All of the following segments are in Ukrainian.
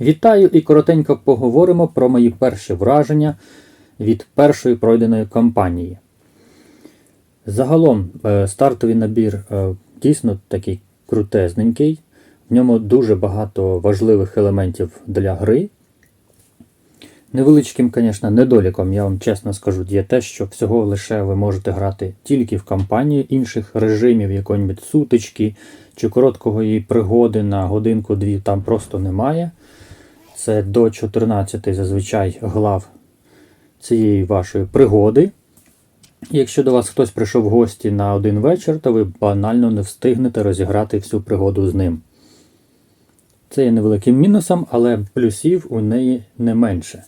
Вітаю і коротенько поговоримо про мої перші враження від першої пройденої кампанії. Загалом е, стартовий набір е, дійсно такий крутезненький. В ньому дуже багато важливих елементів для гри. Невеличким, звісно, недоліком, я вам чесно скажу, є те, що всього лише ви можете грати тільки в кампанії інших режимів, якої-небудь сутички чи короткого її пригоди на годинку-дві там просто немає. Це до 14 зазвичай глав цієї вашої пригоди. Якщо до вас хтось прийшов в гості на один вечір, то ви банально не встигнете розіграти всю пригоду з ним. Це є невеликим мінусом, але плюсів у неї не менше.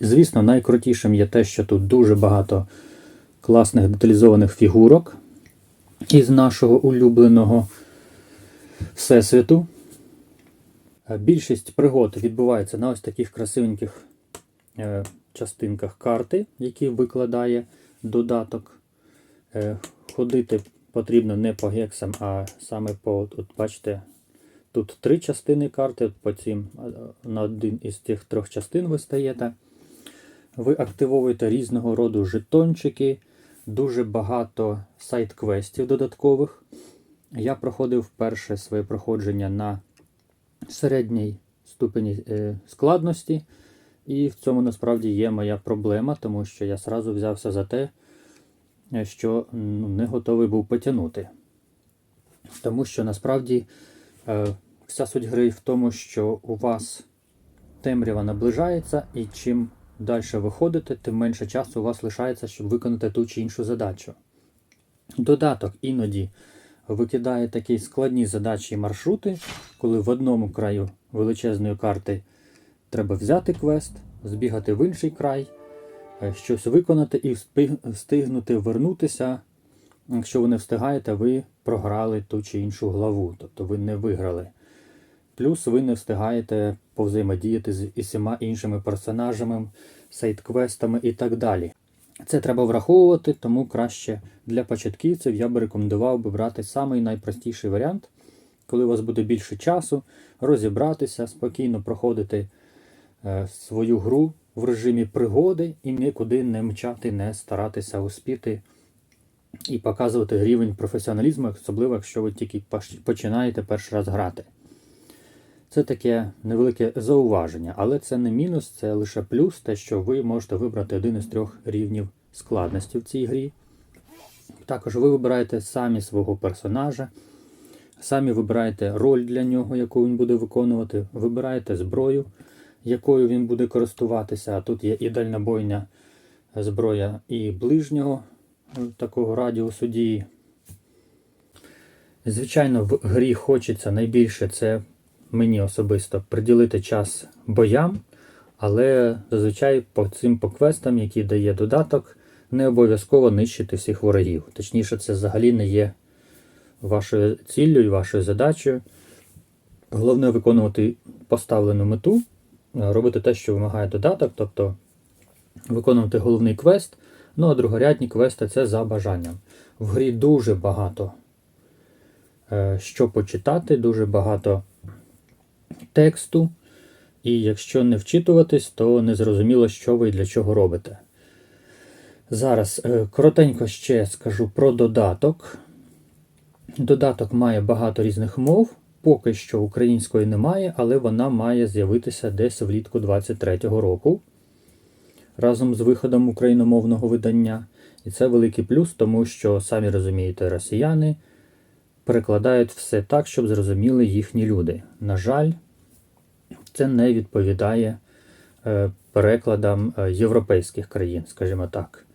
Звісно, найкрутішим є те, що тут дуже багато класних деталізованих фігурок із нашого улюбленого всесвіту. Е, Більшість пригод відбувається на ось таких красивеньких е, частинках карти, які викладає додаток. Е, ходити потрібно не по гексам, а саме по, от бачите, тут три частини карти, от по цим е, на один із тих трьох частин ви стаєте. Ви активовуєте різного роду жетончики, дуже багато сайт-квестів додаткових. Я проходив перше своє проходження на середній ступені е, складності, і в цьому насправді є моя проблема, тому що я сразу взявся за те, що ну, не готовий був потягнути. Тому що насправді е, вся суть гри в тому, що у вас темрява наближається, і чим далі ви ходите, тим менше часу у вас лишається, щоб виконати ту чи іншу задачу. Додаток іноді викидає такі складні задачі і маршрути, коли в одному краю величезної карти треба взяти квест, збігати в інший край, е, щось виконати і встигнути вернутися. Якщо ви не встигаєте, ви програли ту чи іншу главу, тобто ви не виграли. Плюс ви не встигаєте повзаємодіяти з усіма іншими персонажами, сайт-квестами і так далі. Це треба враховувати, тому краще для початківців я би рекомендував би брати самий найпростіший варіант, коли у вас буде більше часу, розібратися, спокійно проходити е, свою гру в режимі пригоди і нікуди не мчати, не старатися успіти і показувати рівень професіоналізму, особливо якщо ви тільки починаєте перший раз грати. Це таке невелике зауваження, але це не мінус, це лише плюс, те, що ви можете вибрати один із трьох рівнів складності в цій грі. Також ви вибираєте самі свого персонажа, самі вибираєте роль для нього, яку він буде виконувати, вибираєте зброю, якою він буде користуватися. А тут є і дальнобойня зброя і ближнього такого радіусу дії. Звичайно, в грі хочеться найбільше це мені особисто приділити час боям, але зазвичай по цим по квестам, які дає додаток, не обов'язково нищити всіх ворогів. Точніше, це взагалі не є вашою ціллю і вашою задачею. Головне виконувати поставлену мету, е, робити те, що вимагає додаток, тобто виконувати головний квест. Ну а другорядні квести це за бажанням. В грі дуже багато е, що почитати, дуже багато тексту. І якщо не вчитуватись, то не зрозуміло, що ви і для чого робите. Зараз е, коротенько ще скажу про додаток. Додаток має багато різних мов. Поки що української немає, але вона має з'явитися десь влітку 23-го року разом з виходом україномовного видання. І це великий плюс, тому що, самі розумієте, росіяни перекладають все так, щоб зрозуміли їхні люди. На жаль, це не відповідає е, перекладам е, європейських країн, скажімо так.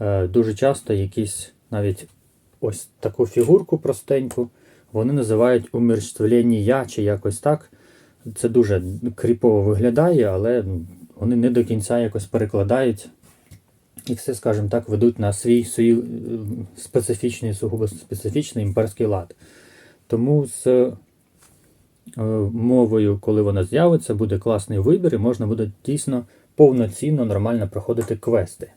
Е, дуже часто якісь навіть ось таку фігурку простеньку вони називають умерщвлення чи якось так. Це дуже кріпово виглядає, але вони не до кінця якось перекладають і все, скажімо так, ведуть на свій, свій е, специфічний, сугубо специфічний імперський лад. Тому з е, мовою, коли вона з'явиться, буде класний вибір, і можна буде дійсно повноцінно, нормально проходити квести.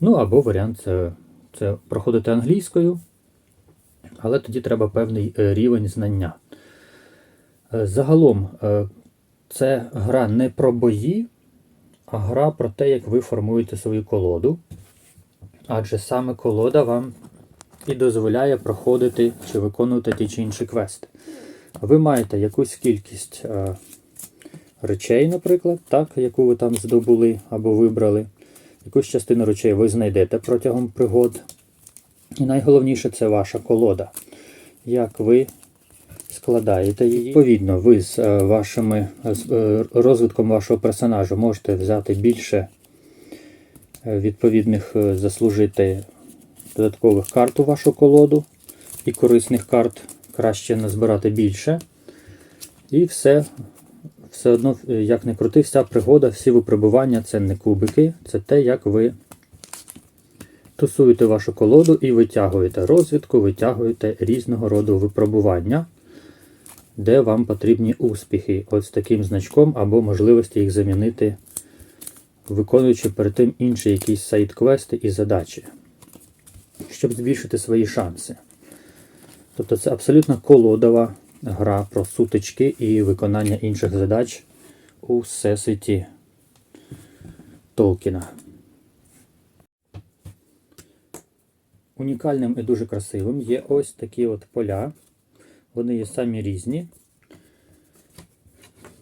Ну або варіант це, це проходити англійською, але тоді треба певний е, рівень знання. Загалом, це гра не про бої, гра про те, як ви формуєте свою колоду. Адже саме колода вам і дозволяє проходити чи виконувати ті чи інші квести. Ви маєте якусь кількість е, речей, наприклад, так, яку ви там здобули або вибрали. Якусь частину речей ви знайдете протягом пригод. І найголовніше це ваша колода. Як ви складаєте її. Відповідно, ви з е, вашими з е, розвитком вашого персонажа можете взяти більше е, відповідних е, заслужити додаткових карт у вашу колоду і корисних карт краще назбирати більше. І все, все одно, е, як не крути, вся пригода, всі випробування це не кубики, це те, як ви тусуєте вашу колоду і витягуєте розвідку, витягуєте різного роду випробування, де вам потрібні успіхи. Ось таким значком або можливості їх замінити, виконуючи перед тим інші якісь сайт-квести і задачі, щоб збільшити свої шанси. Тобто це абсолютно колодова гра про сутички і виконання інших задач у всесвіті Толкіна. Унікальним і дуже красивим є ось такі от поля. Вони є самі різні.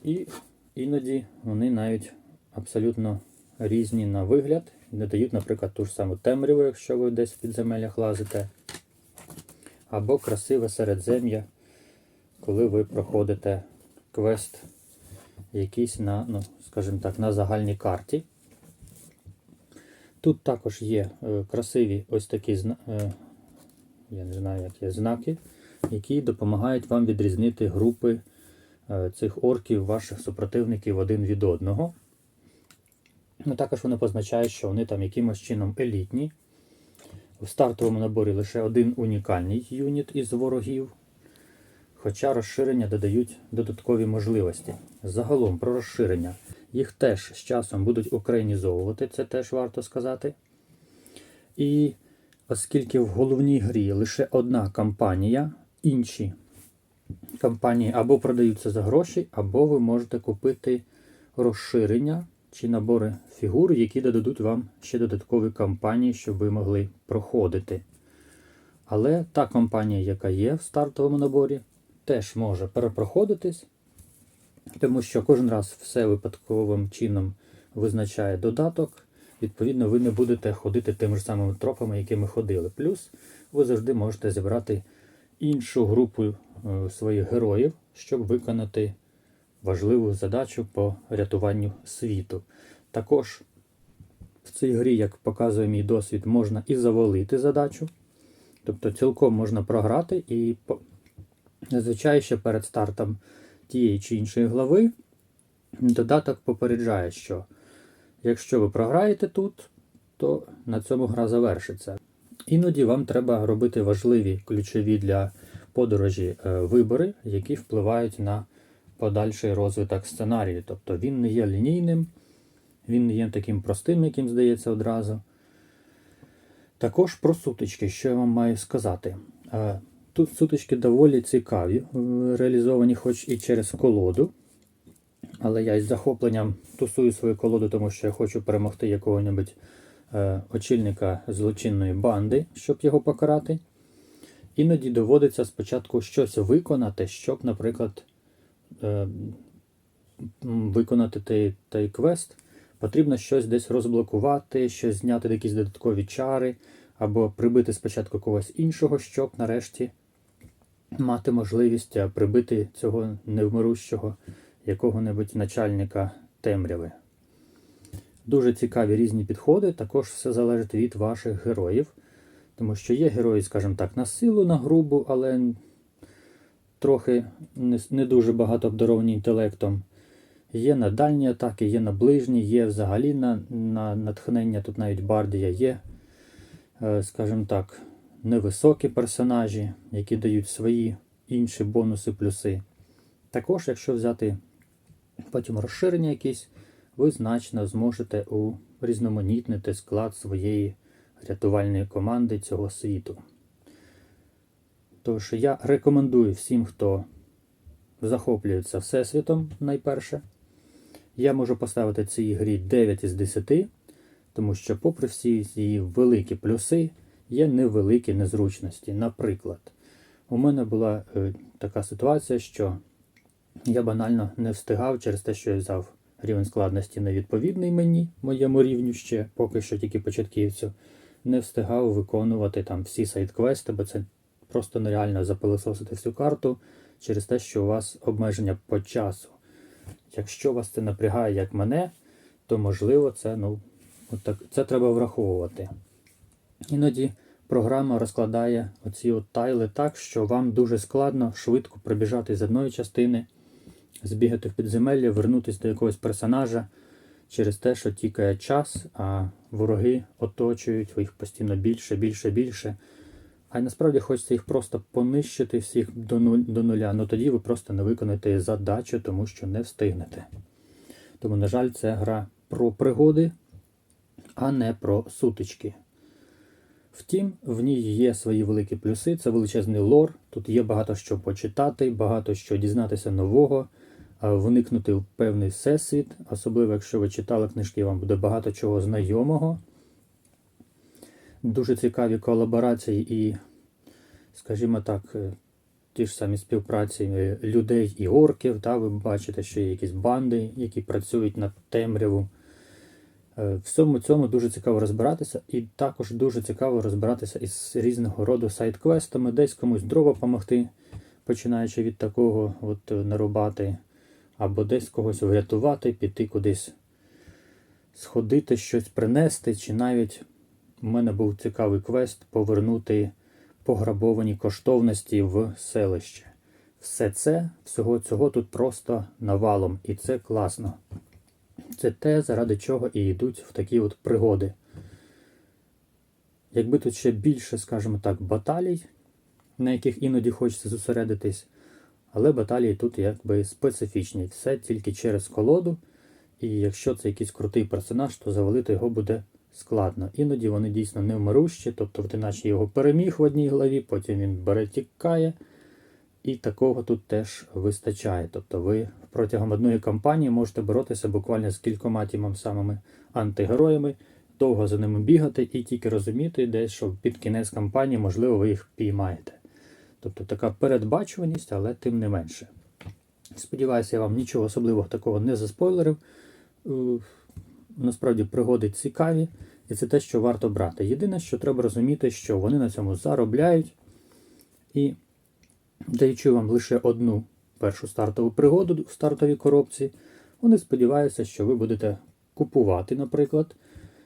І іноді вони навіть абсолютно різні на вигляд. Не дають, наприклад, ту ж саму темряву, якщо ви десь в підземеллях лазите. Або красиве середзем'я, коли ви проходите квест якийсь на, ну, скажімо так, на загальній карті. Тут також є е, красиві ось такі зна- е, я не знаю, як є знаки, які допомагають вам відрізнити групи е, цих орків, ваших супротивників один від одного. Ну, також вони позначають, що вони там якимось чином елітні. У стартовому наборі лише один унікальний юніт із ворогів, хоча розширення додають додаткові можливості. Загалом про розширення. Їх теж з часом будуть українізовувати, це теж варто сказати. І оскільки в головній грі лише одна кампанія, інші кампанії або продаються за гроші, або ви можете купити розширення чи набори фігур, які додадуть вам ще додаткові кампанії, щоб ви могли проходити. Але та кампанія, яка є в стартовому наборі, теж може перепроходитись, тому що кожен раз все випадковим чином визначає додаток. Відповідно, ви не будете ходити тими ж самими тропами, якими ходили. Плюс ви завжди можете зібрати іншу групу е, своїх героїв, щоб виконати важливу задачу по рятуванню світу. Також в цій грі, як показує мій досвід, можна і завалити задачу. Тобто цілком можна програти і зазвичай ще перед стартом тієї чи іншої глави додаток попереджає, що якщо ви програєте тут, то на цьому гра завершиться. Іноді вам треба робити важливі ключові для подорожі е, вибори, які впливають на подальший розвиток сценарію. Тобто він не є лінійним, він не є таким простим, яким здається одразу. Також про сутички, що я вам маю сказати. Е, Тут сутички доволі цікаві, е, реалізовані хоч і через колоду. Але я із захопленням тусую свою колоду, тому що я хочу перемогти якого-небудь очільника злочинної банди, щоб його покарати. Іноді доводиться спочатку щось виконати, щоб, наприклад, е, виконати той, той квест. Потрібно щось десь розблокувати, щось зняти якісь додаткові чари, або прибити спочатку когось іншого, щоб нарешті мати можливість е, прибити цього невмирущого якого-небудь начальника темряви. Дуже цікаві різні підходи, також все залежить від ваших героїв. Тому що є герої, скажімо так, на силу, на грубу, але трохи не, дуже багато обдаровані інтелектом. Є на дальні атаки, є на ближні, є взагалі на, на натхнення, тут навіть бардія є, е, скажімо так, невисокі персонажі, які дають свої інші бонуси, плюси. Також, якщо взяти потім розширення якісь, ви значно зможете урізноманітнити склад своєї рятувальної команди цього світу. Тож я рекомендую всім, хто захоплюється Всесвітом найперше, Я можу поставити цій грі 9 із 10, тому що, попри всі її великі плюси, є невеликі незручності. Наприклад, у мене була е, така ситуація, що я банально не встигав через те, що я взяв рівень складності невідповідний мені, моєму рівню ще, поки що тільки початківцю, не встигав виконувати там всі сайт-квести, бо це просто нереально запилисосити всю карту через те, що у вас обмеження по часу. Якщо вас це напрягає, як мене, то можливо це, ну, от так, це треба враховувати. Іноді програма розкладає оці от тайли так, що вам дуже складно швидко прибіжати з одної частини, збігати в підземелля, вернутися до якогось персонажа через те, що тікає час, а вороги оточують їх постійно більше, більше, більше. А й насправді хочеться їх просто понищити всіх до, нуля. Ну тоді ви просто не виконаєте задачу, тому що не встигнете. Тому, на жаль, це гра про пригоди, а не про сутички. Втім, в ній є свої великі плюси, це величезний лор. Тут є багато що почитати, багато що дізнатися нового, вникнути в певний всесвіт, особливо якщо ви читали книжки, вам буде багато чого знайомого. Дуже цікаві колаборації і, скажімо так, е, ті ж самі співпраці е, людей і орків. Та, ви бачите, що є якісь банди, які працюють на темряву. Е, всьому цьому дуже цікаво розбиратися, і також дуже цікаво розбиратися із різного роду сайт-квестами, десь комусь дрова допомогти, починаючи від такого от, е, нарубати, або десь когось врятувати, піти кудись сходити, щось принести, чи навіть у мене був цікавий квест повернути пограбовані коштовності в селище. Все це, всього цього тут просто навалом, і це класно. Це те, заради чого і йдуть в такі от пригоди. Якби тут ще більше, скажімо так, баталій, на яких іноді хочеться зосередитись, але баталії тут якби специфічні. Все тільки через колоду. І якщо це якийсь крутий персонаж, то завалити його буде складно. Іноді вони дійсно невмирущі, тобто ти наче його переміг в одній главі, потім він бере тікає. І такого тут теж вистачає. Тобто ви протягом одної кампанії можете боротися буквально з кількома тими самими антигероями, довго за ними бігати і тільки розуміти, десь, що під кінець кампанії, можливо, ви їх піймаєте. Тобто така передбачуваність, але тим не менше. Сподіваюся, я вам нічого особливого такого не заспойлерив. Е, Насправді пригоди цікаві, і це те, що варто брати. Єдине, що треба розуміти, що вони на цьому заробляють. І даючи вам лише одну першу стартову пригоду в стартовій коробці, вони сподіваються, що ви будете купувати, наприклад,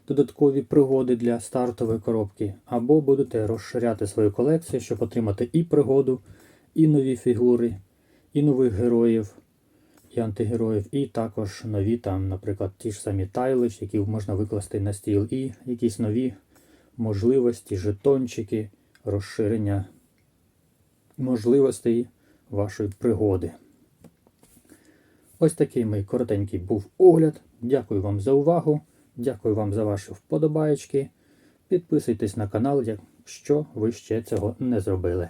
додаткові пригоди для стартової коробки, або будете розширяти свою колекцію, щоб отримати і пригоду, і нові фігури, і нових героїв, і антигероїв, і також нові, там, наприклад, ті ж самі тайли, які можна викласти на стіл, і якісь нові можливості, жетончики, розширення можливостей вашої пригоди. Ось такий мій коротенький був огляд. Дякую вам за увагу. Дякую вам за ваші вподобаєчки. Підписуйтесь на канал, якщо ви ще цього не зробили.